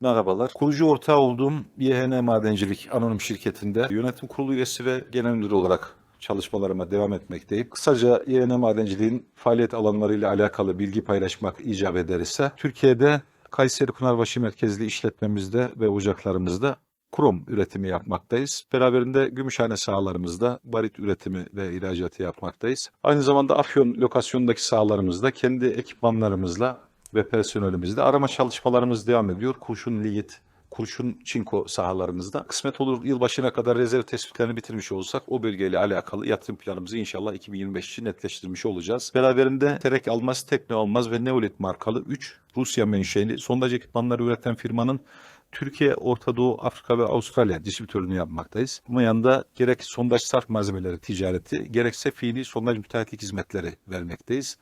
Merhabalar. Kurucu ortağı olduğum YHN Madencilik Anonim Şirketi'nde yönetim kurulu üyesi ve genel müdür olarak çalışmalarıma devam etmekteyim. Kısaca YHN Madenciliğin faaliyet alanlarıyla alakalı bilgi paylaşmak icap eder ise Türkiye'de Kayseri Pınarbaşı merkezli işletmemizde ve ocaklarımızda krom üretimi yapmaktayız. Beraberinde Gümüşhane sahalarımızda barit üretimi ve ihracatı yapmaktayız. Aynı zamanda Afyon lokasyonundaki sahalarımızda kendi ekipmanlarımızla ve personelimizle arama çalışmalarımız devam ediyor. Kurşun Ligit, Kurşun Çinko sahalarımızda. Kısmet olur yılbaşına kadar rezerv tespitlerini bitirmiş olursak o bölgeyle alakalı yatırım planımızı inşallah 2025 için netleştirmiş olacağız. Beraberinde Terek Almaz, Tekne Almaz ve Neolit markalı 3 Rusya menşeli sondaj ekipmanları üreten firmanın Türkiye, Orta Doğu, Afrika ve Avustralya distribütörlüğünü yapmaktayız. Bunun yanında gerek sondaj sarf malzemeleri ticareti, gerekse fiili sondaj müteahhitlik hizmetleri vermekteyiz.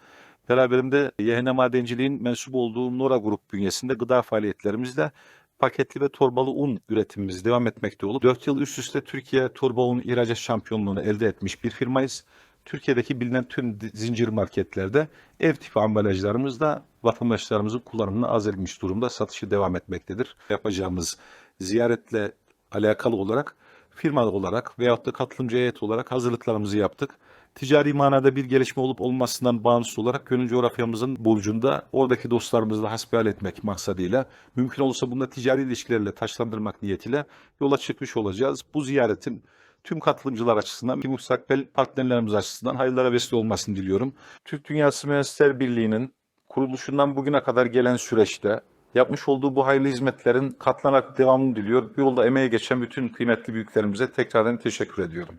Beraberimde YHN Madenciliğin mensup olduğu Nora Grup bünyesinde gıda faaliyetlerimizle paketli ve torbalı un üretimimiz devam etmekte olup 4 yıl üst üste Türkiye torba un ihracat şampiyonluğunu elde etmiş bir firmayız. Türkiye'deki bilinen tüm zincir marketlerde ev tipi ambalajlarımızda vatandaşlarımızın kullanımına az durumda satışı devam etmektedir. Yapacağımız ziyaretle alakalı olarak firma olarak veyahut da katılımcı heyet olarak hazırlıklarımızı yaptık. Ticari manada bir gelişme olup olmasından bağımsız olarak gönül coğrafyamızın burcunda oradaki dostlarımızla hasbihal etmek maksadıyla mümkün olursa bunu da ticari ilişkilerle taşlandırmak niyetiyle yola çıkmış olacağız. Bu ziyaretin tüm katılımcılar açısından, ki müstakbel partnerlerimiz açısından hayırlara vesile olmasını diliyorum. Türk Dünyası Mühendisler Birliği'nin kuruluşundan bugüne kadar gelen süreçte yapmış olduğu bu hayırlı hizmetlerin katlanarak devamını diliyor. Bu yolda emeğe geçen bütün kıymetli büyüklerimize tekrardan teşekkür ediyorum.